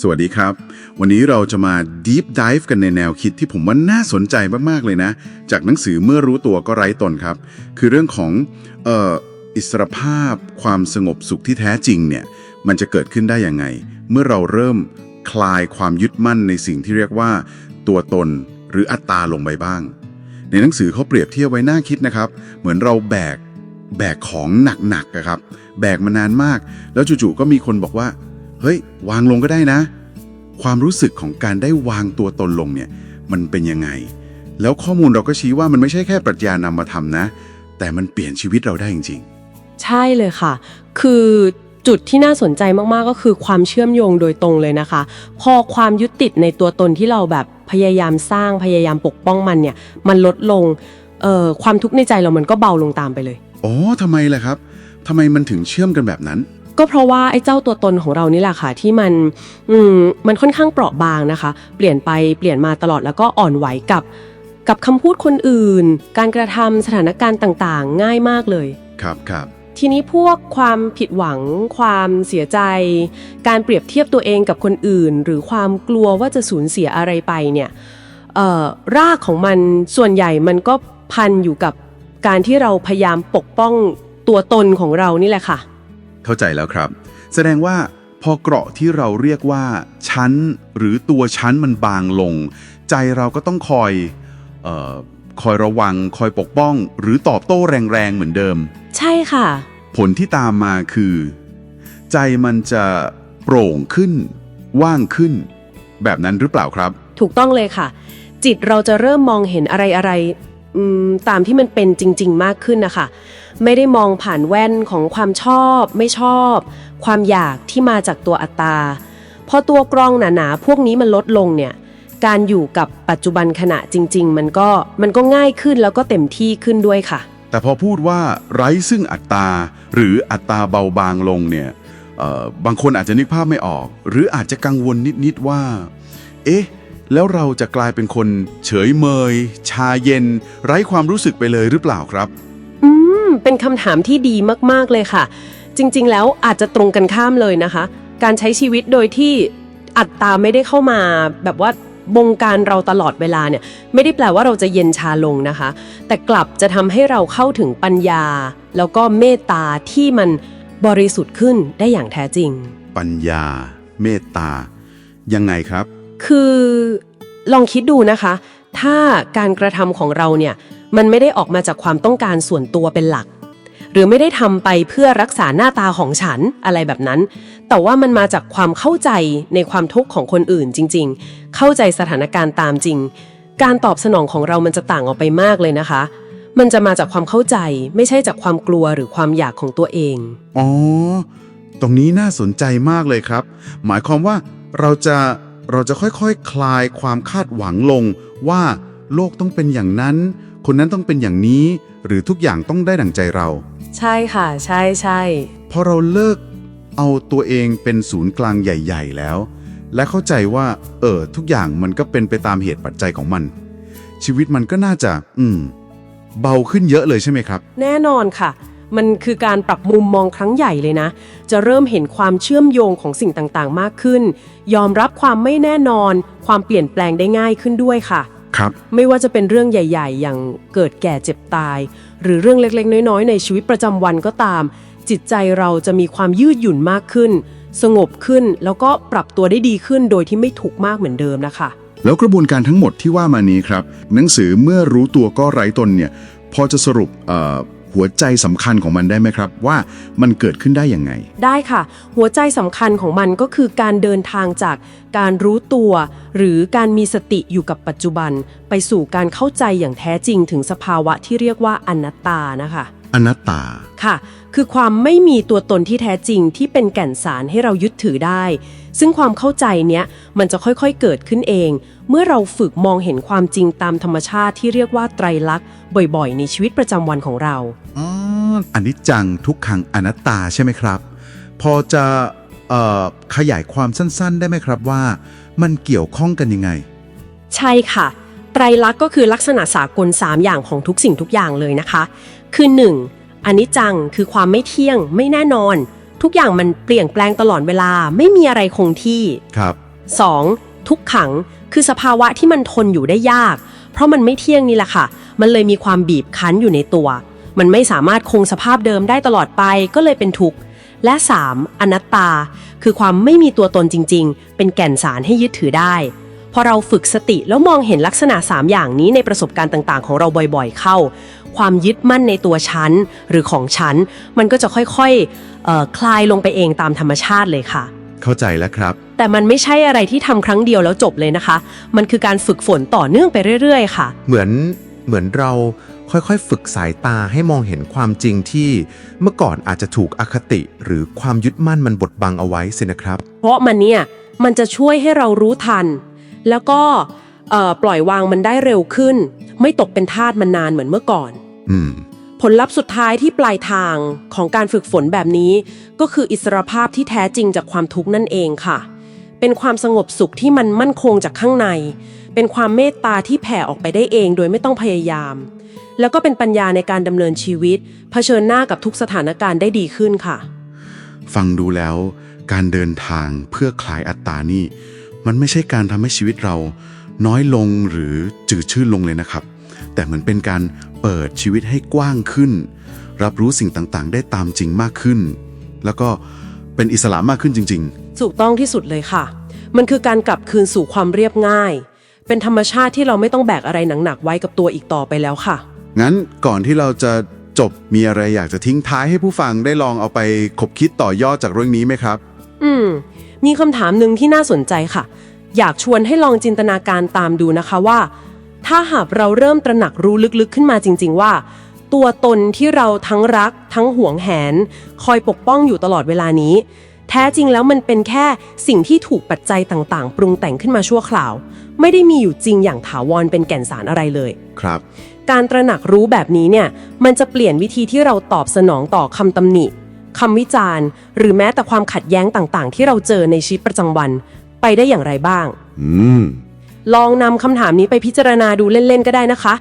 สวัสดีครับ วันนี้เราจะมา Deep Dive กันในแนวคิดที่ผมว่าน่าสนใจมากๆเลยนะ จากหนังสือเมื่อรู้ตัวก็ไร้ตนครับ คือเรื่องของเอ่ออิสรภาพความสงบสุขที่แท้จริงเนี่ย มันจะเกิดขึ้นได้ยังไง เมื่อเราเริ่มคลายความยึดมั่นในสิ่งที่เรียกว่า ตัวตนหรืออัตตาลงไปบ้าง ในหนังสือเขาเปรียบเทียบไว้น่าคิดนะครับ เหมือนเราแบกแบกของหนักๆอะครับ แบกมานานมาก แล้วจู่ๆก็มีคนบอกว่า เฮ้ย วางลงก็ได้นะ ความรู้สึกของการได้วางตัวตนลงเนี่ย มันเป็นยังไง แล้วข้อมูลเราก็ชี้ว่ามันไม่ใช่แค่ปรัชญานำมาทำนะ แต่มันเปลี่ยนชีวิตเราได้จริงใช่เลยค่ะ คือจุดที่น่าสนใจมากๆ ก็คือความเชื่อมโยงโดยตรงเลยนะคะ พอความยึดติดในตัวตนที่เราแบบพยายามสร้างพยายามปกป้องมันเนี่ย มันลดลงเอ่อความทุกข์ในใจเรามันก็เบาลงตามไปเลยๆอ๋อทำไมล่ะครับทำไมมันถึงเชื่อมกันแบบนั้น ก็เพราะว่าไอ้เจ้าตัวตนของเรานี่แหละค่ะที่มันอืมมันค่อนข้างเปราะบางนะคะ เปลี่ยนไปเปลี่ยนมาตลอดแล้วก็อ่อนไหวกับ กับคำพูดคนอื่น การกระทำสถานการณ์ต่างๆ ง่ายมากเลยครับครับทีนี้พวกความผิดหวัง ความเสียใจ การเปรียบเทียบตัวเองกับคนอื่น หรือความกลัวว่าจะสูญเสียอะไรไปเนี่ยเอ่อรากของมันส่วนใหญ่มันก็พันอยู่กับการที่เราพยายามปกป้องตัวตนของเรานี่แหละค่ะ เข้าใจแล้วครับ แสดงว่าพอเกราะที่เราเรียกว่า ชั้น หรือตัวชั้นมันบางลง ใจเราก็ต้องคอยเอ่อคอยระวัง คอยปกป้อง หรือตอบโต้แรงๆเหมือนเดิม ใช่ค่ะ ผลที่ตามมาคือ ใจมันจะโปร่งขึ้น ว่างขึ้น แบบนั้นหรือเปล่าครับ ถูกต้องเลยค่ะ จิตเราจะเริ่มมองเห็นอะไรอะไรๆอืม ตามที่มันเป็นจริง ๆ มากขึ้นนะคะ ไม่ได้มองผ่านแว่นของความชอบ ไม่ชอบ ความอยากที่มาจากตัวอัตตาพอตัวกรองหนาๆพวกนี้มันลดลงเนี่ยการอยู่กับปัจจุบันขณะจริง ๆ มันก็มันก็ง่ายขึ้นแล้วก็เต็มที่ขึ้นด้วยค่ะ แต่พอพูดว่าไร้ซึ่งอัตตา หรืออัตตาเบาบางลงเนี่ยบางคนอาจจะนึกภาพไม่ออก หรืออาจจะกังวลนิด ๆ ว่า เอ๊ะ แล้วเราจะกลายเป็นคนเฉยเมย ชาเย็น ไร้ความรู้สึกไปเลยหรือเปล่าครับ อืม เป็นคำถามที่ดีมาก ๆ เลยค่ะ จริง ๆ แล้วอาจจะตรงกันข้ามเลยนะคะ การใช้ชีวิตโดยที่อัตตาไม่ได้เข้ามาแบบว่าบงการเราตลอดเวลาเนี่ยไม่ได้แปลว่าเราจะเย็นชาลงนะคะ แต่กลับจะทำให้เราเข้าถึงปัญญา แล้วก็เมตตาที่มันบริสุทธิ์ขึ้นได้อย่างแท้จริง ปัญญา เมตตา ยังไงครับ คือลองคิดดูนะคะ ถ้าการกระทำของเราเนี่ยมันไม่ได้ออกมาจากความต้องการส่วนตัวเป็นหลัก หรือไม่ได้ทำไปเพื่อรักษาหน้าตาของฉันอะไรแบบนั้น แต่ว่ามันมาจากความเข้าใจในความทุกข์ของคนอื่นจริง ๆ เข้าใจสถานการณ์ตามจริง การตอบสนองของเรามันจะต่างออกไปมากเลยนะคะ มันจะมาจากความเข้าใจไม่ใช่จากความกลัวหรือความอยากของตัวเอง อ๋อ ตรงนี้น่าสนใจมากเลยครับ หมายความว่าเราจะ เราจะค่อยๆคคลายความคาดหวังลงว่าโลกต้องเป็นอย่างนั้น คนนั้นต้องเป็นอย่างนี้ หรือทุกอย่างต้องได้ดั่งใจเรา ใช่ค่ะ ใช่ใช่พอเราเลิกเอาตัวเองเป็นศูนย์กลางใหญ่ ๆ แล้ว และเข้าใจว่า เออทุกอย่างมันก็เป็นไปตามเหตุปัจจัยของมัน ชีวิตมันก็น่าจะ อืม เบาขึ้นเยอะเลยใช่ไหมครับ แน่นอนค่ะ มันคือการปรับมุมมองครั้งใหญ่เลยนะ จะเริ่มเห็นความเชื่อมโยงของสิ่งต่างๆ มากขึ้น ยอมรับความไม่แน่นอน ความเปลี่ยนแปลงได้ง่ายขึ้นด้วยค่ะ ครับ ไม่ว่าจะเป็นเรื่องใหญ่ ๆ อย่างเกิดแก่เจ็บตาย หรือเรื่องเล็กๆ น้อยๆ ในชีวิตประจำวันก็ตาม จิตใจเราจะมีความยืดหยุ่นมากขึ้น สงบขึ้นแล้วก็ปรับตัวได้ดีขึ้นโดยที่ไม่ถูกข์มากเหมือนเดิมนะคะ แล้วกระบวนการทั้งหมดที่ว่ามานี้ครับ หนังสือเมื่อรู้ตัวก็ไร้ตนเนี่ย พอจะสรุปเอ่อ หัวใจสำคัญของมันได้ไหมครับ ว่ามันเกิดขึ้นได้ยังไง ได้ค่ะ หัวใจสำคัญของมันก็คือการเดินทางจากการรู้ตัว หรือการมีสติอยู่กับปัจจุบัน ไปสู่การเข้าใจอย่างแท้จริงถึงสภาวะที่เรียกว่าอนัตตานะคะ อนัตตา ค่ะ คือความไม่มีตัวตนที่แท้จริงที่เป็นแก่นสารให้เรายึดถือได้ ซึ่งความเข้าใจเนี้ยมันจะค่อยๆเกิดขึ้นเอง เมื่อเราฝึกมองเห็นความจริงตามธรรมชาติที่เรียกว่าไตรลักษณ์บ่อยๆ ในชีวิตประจำวันของเราอ๋ออันนี้จังทุกขังอนัตตาใช่ไหมครับ พอจะเอ่อขยายความสั้นๆ ได้ไหมครับว่า มันเกี่ยวข้องกันยังไง ใช่ค่ะ ไตรลักษณ์ก็คือลักษณะสากล 3 อย่างของทุกสิ่งทุกอย่างเลยนะคะ คือ 1. อนิจจังคือความไม่เที่ยง ไม่แน่นอน ทุกอย่างมันเปลี่ยนแปลงตลอดเวลาไม่มีอะไรคงที่ ครับ 2. ทุกขังคือสภาวะที่มันทนอยู่ได้ยาก เพราะมันไม่เที่ยงนี่แหละค่ะ มันเลยมีความบีบคั้นอยู่ในตัว มันไม่สามารถคงสภาพเดิมได้ตลอดไปก็เลยเป็นทุกข์และ 3. อนัตตา คือความไม่มีตัวตนจริง ๆ เป็นแก่นสารให้ยึดถือได้ พอเราฝึกสติแล้วมองเห็นลักษณะ 3 อย่างนี้ในประสบการณ์ต่าง ๆ ของเราบ่อย ๆ เข้า ความยึดมั่นในตัวฉันหรือของฉัน มันก็จะค่อยๆเอ่อคลายลงไปเองตามธรรมชาติเลยค่ะ เข้าใจแล้วครับ แต่มันไม่ใช่อะไรที่ทำครั้งเดียวแล้วจบเลยนะคะ มันคือการฝึกฝนต่อเนื่องไปเรื่อย ๆ ค่ะ เหมือนเหมือนเราค่อยๆ ฝึกสายตาให้มองเห็นความจริงที่เมื่อก่อนอาจจะถูกอคติ หรือความยึดมั่นมันบดบังเอาไว้สินะครับ เพราะมันเนี่ยมันจะช่วยให้เรารู้ทัน แล้วก็เอ่อ ปล่อยวางมันได้เร็วขึ้น ไม่ตกเป็นทาสมันนานเหมือนเมื่อก่อน อืม ผลลัพธ์สุดท้ายที่ปลายทางของการฝึกฝนแบบนี้ ก็คืออิสรภาพที่แท้จริงจากความทุกข์นั่นเองค่ะ เป็นความสงบสุขที่มันมั่นคงจากข้างใน เป็นความเมตตาที่แผ่ออกไปได้เองโดยไม่ต้องพยายาม แล้วก็เป็นปัญญาในการดำเนินชีวิต เผชิญหน้ากับทุกสถานการณ์ได้ดีขึ้นค่ะ ฟังดูแล้วการเดินทางเพื่อคลายอัตตานี่ มันไม่ใช่การทำให้ชีวิตเรา น้อยลงหรือจืดชืดลงเลยนะครับ แต่เหมือนเป็นการเปิดชีวิตให้กว้างขึ้น รับรู้สิ่งต่างๆ ได้ตามจริงมากขึ้น แล้วก็เป็นอิสระมากขึ้นจริง ถูกต้องที่สุดเลยค่ะ มันคือการกลับคืนสู่ความเรียบง่าย เป็นธรรมชาติที่เราไม่ต้องแบกอะไรหนักๆไว้กับตัวอีกต่อไปแล้วค่ะ ๆ งั้นก่อนที่เราจะจบมีอะไรอยากจะทิ้งท้ายให้ผู้ฟังได้ลองเอาไปคบคิดต่อยอดจากเรื่องนี้ไหมครับ อืม มีคำถามหนึ่งที่น่าสนใจค่ะ อยากชวนให้ลองจินตนาการตามดูนะคะว่า ถ้าหากเราเริ่มตระหนักรู้ลึกๆขึ้นมาจริง ๆ ว่า ตัวตนที่เราทั้งรัก ทั้งหวงแหน คอยปกป้องอยู่ตลอดเวลานี้ แท้จริงแล้วมันเป็นแค่สิ่งที่ถูกปัจจัยต่างๆ ปรุงแต่งขึ้นมาชั่วคราว ไม่ได้มีอยู่จริงอย่างถาวรเป็นแก่นสารอะไรเลย ครับ การตระหนักรู้แบบนี้เนี่ยมันจะเปลี่ยนวิธีที่เราตอบสนองต่อคำตำหนิคำวิจารณ์ หรือแม้แต่ความขัดแย้งต่างๆ ที่เราเจอในชีวิตประจำวัน ไปได้อย่างไรบ้าง อืม ลองนำคำถามนี้ไปพิจารณาดูเล่น ๆ ก็ได้นะคะ